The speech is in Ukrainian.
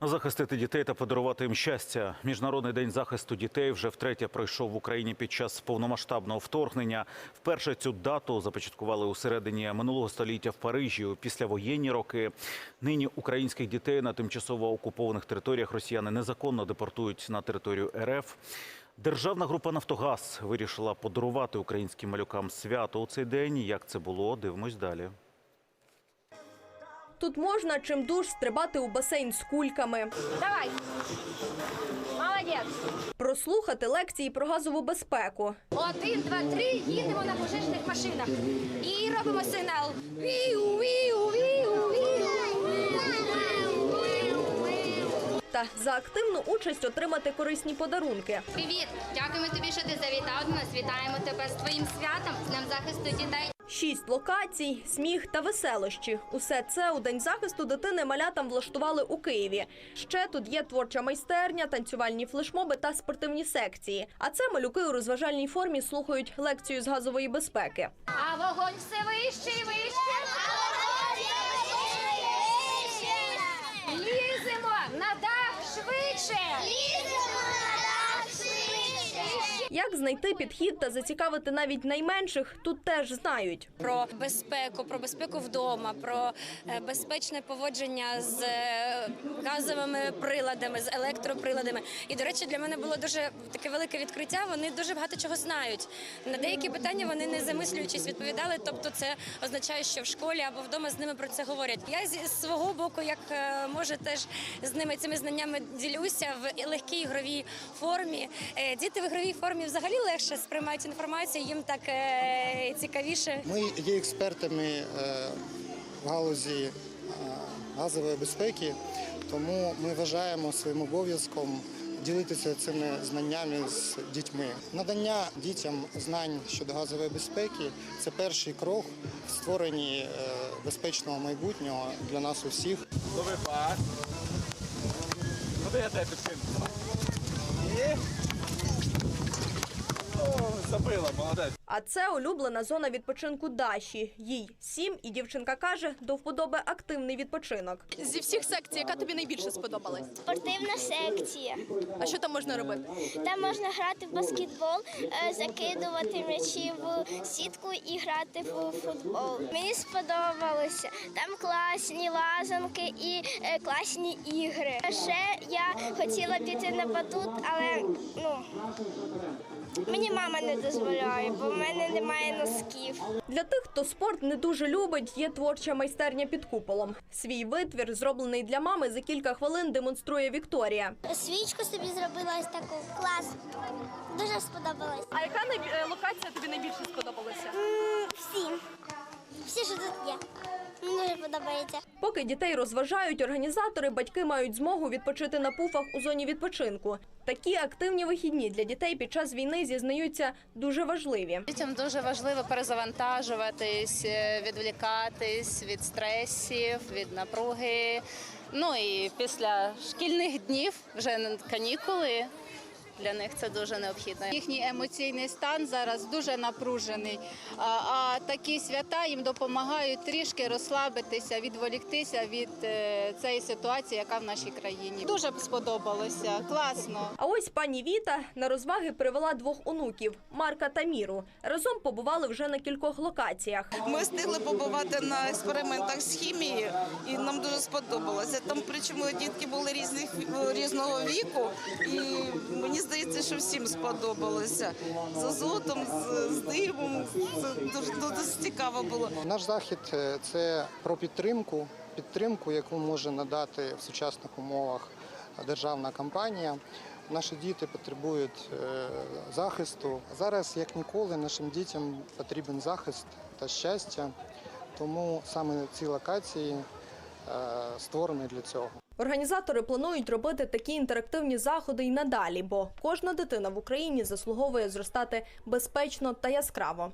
Захистити дітей та подарувати їм щастя. Міжнародний день захисту дітей вже втретє пройшов в Україні під час повномасштабного вторгнення. Вперше цю дату започаткували у середині минулого століття в Парижі у післявоєнні роки. Нині українських дітей на тимчасово окупованих територіях росіяни незаконно депортують на територію РФ. Державна група Нафтогаз вирішила подарувати українським малюкам свято у цей день. Як це було, дивимось далі. Тут можна чим душ стрибати у басейн з кульками, Давай. Молодець. прослухати лекції про газову безпеку, Один, два, три, їдемо на пожежних машинах. І робимо сигнал. Віу, віу, віу, віу. та за активну участь отримати корисні подарунки. Привіт! Дякуємо тобі, що ти завітав до нас. Вітаємо тебе з твоїм святом, з Днем захисту дітей. Шість локацій, сміх та веселощі. Усе це у день захисту дитини малятам влаштували у Києві. Ще тут є творча майстерня, танцювальні флешмоби та спортивні секції. А це малюки у розважальній формі слухають лекцію з газової безпеки. А вогонь все вище Як знайти підхід та зацікавити навіть найменших, тут теж знають. про безпеку, про безпеку вдома, про е, безпечне поводження з е, газовими приладами, з електроприладами. І до речі, для мене було дуже таке велике відкриття. Вони дуже багато чого знають. На деякі питання вони не замислюючись відповідали. Тобто, це означає, що в школі або вдома з ними про це говорять. Я зі свого боку, як е, може, теж з ними цими знаннями ділюся в легкій ігровій формі. Діти в ігровій формі взагалі легше сприймають інформацію, їм так е, цікавіше. Ми є експертами е, в галузі е, газової безпеки, тому ми вважаємо своїм обов'язком ділитися цими знаннями з дітьми. Надання дітям знань щодо газової безпеки це перший крок в створенні е, безпечного майбутнього для нас усіх. Новий пас. Куди я тебе підкину? Забила, молодець. А це улюблена зона відпочинку Даші. Їй сім, і дівчинка каже, до вподоби активний відпочинок. Зі всіх секцій, яка тобі найбільше сподобалась? Спортивна секція. А що там можна робити? Там можна грати в баскетбол, е, закидувати м'ячі в сітку і грати в футбол. Мені сподобалося. Там класні лазанки і е, класні ігри. Ще хотіла піти на батут, але ну мені мама не дозволяє, бо в мене немає носків. Для тих, хто спорт не дуже любить, є творча майстерня під куполом. Свій витвір, зроблений для мами, за кілька хвилин демонструє Вікторія. Свічку собі зробила ось таку клас. Дуже сподобалось. А яка е, локація тобі найбільше сподобалася? Всі. Всі, що тут є. Мені дуже подобається. Поки дітей розважають, організатори, батьки мають змогу відпочити на пуфах у зоні відпочинку. Такі активні вихідні для дітей під час війни зізнаються дуже важливі. Дітям дуже важливо перезавантажуватись, е, відволікатись від стресів, від напруги. Ну і після шкільних днів вже на канікули. Для них це дуже необхідно. Їхній емоційний стан зараз дуже напружений. А, а такі свята їм допомагають трішки розслабитися, відволіктися від е, цієї ситуації, яка в нашій країні. Дуже б сподобалося, класно. А ось пані Віта на розваги привела двох онуків Марка та Міру. Разом побували вже на кількох локаціях. Ми встигли побувати на експериментах з хімії, і нам дуже сподобалося. Там причому дітки були різних різного віку, і мені здається, що всім сподобалося. З азотом, з, з димом. Це дуже, дуже цікаво було. Наш захід е, це про підтримку, підтримку, яку може надати в сучасних умовах державна компанія. Наші діти потребують е, захисту. Зараз, як ніколи, нашим дітям потрібен захист та щастя. Тому саме ці локації е, створені для цього. Організатори планують робити такі інтерактивні заходи й надалі, бо кожна дитина в Україні заслуговує зростати безпечно та яскраво.